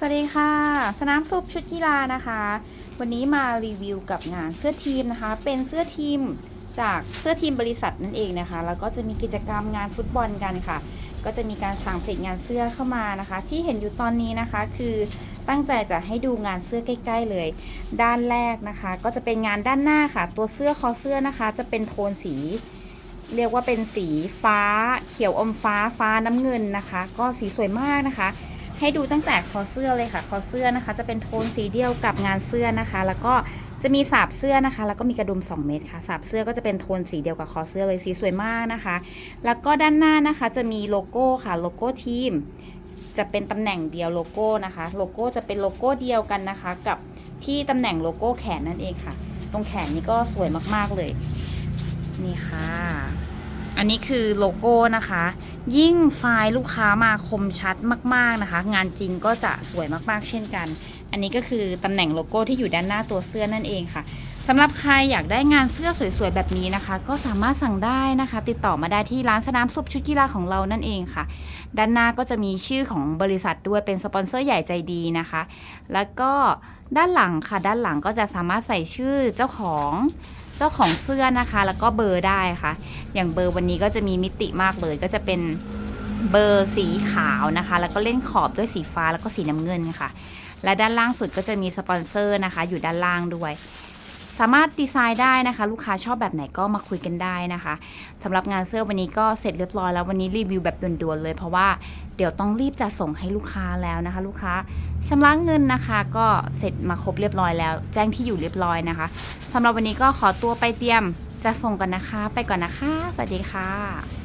สวัสดีค่ะ สนามซุปชุดกีฬานะคะ วันนี้มารีวิวกับงานเสื้อทีมนะคะ เป็นเสื้อทีมจากเสื้อทีมบริษัทนั่นเองนะคะ แล้วก็จะมีกิจกรรมงานฟุตบอลกันค่ะ ก็จะมีการสั่งผลิตงานเสื้อเข้ามานะคะ ที่เห็นอยู่ตอนนี้นะคะ คือตั้งใจจะให้ดูงานเสื้อใกล้ ๆเลย ด้านแรกนะคะ ก็จะเป็นงานด้านหน้าค่ะ ตัวเสื้อคอเสื้อนะคะ จะเป็นโทนสี เรียกว่าเป็นสีฟ้า เขียวอมฟ้าฟ้าน้ำเงินนะคะ ก็สีสวยมากนะคะ ให้ดูตั้งแต่คอเสื้อเลยค่ะ คอเสื้อนะคะ จะเป็นโทนสีเดียวกับงานเสื้อนะคะ แล้วก็จะมีสาบเสื้อนะคะ แล้วก็มีกระดุม 2 เม็ดค่ะ สาบเสื้อก็จะเป็นโทนสีเดียวกับคอเสื้อเลยสีสวยมากนะคะ แล้วก็ด้านหน้านะคะจะมีโลโก้ค่ะ โลโก้ทีม จะเป็นตำแหน่งเดียวโลโก้นะคะ โลโก้จะเป็นโลโก้เดียวกันนะคะ กับที่ตำแหน่งโลโก้แขนนั่นเองค่ะ ตรงแขนนี้ก็สวยมากๆเลย นี่ค่ะ อันนี้คือโลโก้นะคะ ยิ่งไฟล์ลูกค้ามาคมชัดมากๆนะคะ งานจริงก็จะสวยมากๆ เช่นกัน อันนี้ก็คือตำแหน่งโลโก้ที่อยู่ด้านหน้าตัวเสื้อนั่นเองค่ะสำหรับใครอยากได้งานเสื้อสวยๆแบบนี้นะคะ ก็สามารถสั่งได้นะคะ ติดต่อมาได้ที่ร้านสนามซุปชุดกีฬาของเรานั่นเองค่ะ ด้านหน้าก็จะมีชื่อของบริษัทด้วยเป็นสปอนเซอร์ใหญ่ใจดีนะคะ แล้วก็ด้านหลังค่ะ ด้านหลังก็จะสามารถใส่ชื่อเจ้าของ เจ้าของเสื้อนะคะ แล้วก็เบอร์ได้ค่ะ อย่างเบอร์วันนี้ก็จะมีมิติมากเลย ก็จะเป็นเบอร์สีขาวนะคะ แล้วก็เล่นขอบด้วยสีฟ้าแล้วก็สีน้ำเงินค่ะ และด้านล่างสุดก็จะมีสปอนเซอร์นะคะ อยู่ด้านล่างด้วย สามารถดีไซน์ได้นะคะ ลูกค้าชอบแบบไหนก็มาคุยกันได้นะคะสำหรับงานเสื้อวันนี้ก็เสร็จเรียบร้อยแล้ววันนี้รีวิวแบบด่วนๆเลย เพราะว่าเดี๋ยวต้องรีบจะส่งให้ลูกค้าแล้วนะคะ ลูกค้าชำระเงินนะคะ ก็เสร็จมาครบเรียบร้อยแล้ว แจ้งที่อยู่เรียบร้อยนะคะสำหรับวันนี้ก็ขอตัวไปเตรียมจะส่งกันนะคะ ไปก่อนนะคะ สวัสดีค่ะ